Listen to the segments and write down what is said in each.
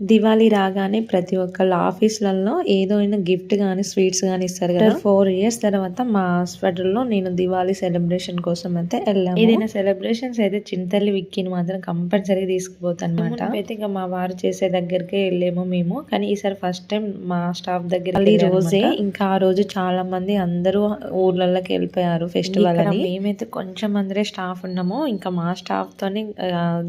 దివాళీ రాగానే ప్రతి ఒక్కళ్ళ ఆఫీసులలో ఏదో అయినా గిఫ్ట్ కానీ స్వీట్స్ కానీ ఇస్తారు కదా. ఫోర్ ఇయర్స్ తర్వాత మా హాస్పిటల్లో నేను దివాళీ సెలబ్రేషన్ కోసం అయితే వెళ్ళాము. ఏదైనా సెలబ్రేషన్స్ అయితే చింతల్లి విక్కిని మాత్రం కంపల్సరీ తీసుకుపోతాను అనమాట అయితే ఇంకా మా వారు చేసే దగ్గరికే వెళ్ళాము మేము. కానీ ఈసారి ఫస్ట్ టైం మా స్టాఫ్ దగ్గర ఈ రోజే ఇంకా ఆ రోజు చాలా మంది అందరూ ఊర్లలోకి వెళ్ళిపోయారు ఫెస్టివల్ అని. మేమైతే కొంచెం మందిరే స్టాఫ్ ఉన్నాము. ఇంకా మా స్టాఫ్ తోని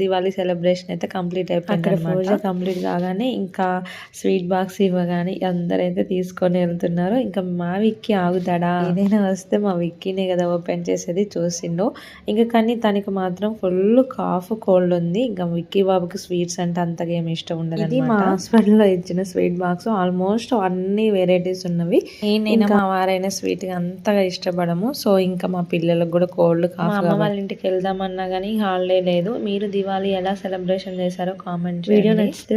దివాళీ సెలబ్రేషన్ అయితే కంప్లీట్ అయిపోయింది కంప్లీట్ కాగానే ఇంకా స్వీట్ బాక్స్ ఇవ్వగానే అందరైతే తీసుకొని వెళ్తున్నారు. ఇంకా మా విక్కి ఆగుతాడా? ఏదైనా వస్తే మా విక్కీనే కదా ఓపెన్ చేసేది చూసిండు. ఇంకా కానీ తనకి మాత్రం ఫుల్ కాఫ్ కోల్డ్ ఉంది. ఇంకా విక్కీ బాబుకి స్వీట్స్ అంటే అంతగా ఏమి ఇష్టం ఉండదు ఇది మా హాస్పిటల్లో ఇచ్చిన స్వీట్ బాక్స్. ఆల్మోస్ట్ అన్ని వెరైటీస్ ఉన్నవి. నేను మా వారైనా స్వీట్ అంతగా ఇష్టపడము. సో ఇంకా మా పిల్లలకు కూడా కోల్డ్ కాఫ్ అమ్మ వాళ్ళ ఇంటికి వెళ్దామన్నా కానీ హాలిడే లేదు. మీరు దివాళీ ఎలా సెలబ్రేషన్ చేశారో కామెంట్ వీడియో నచ్చితే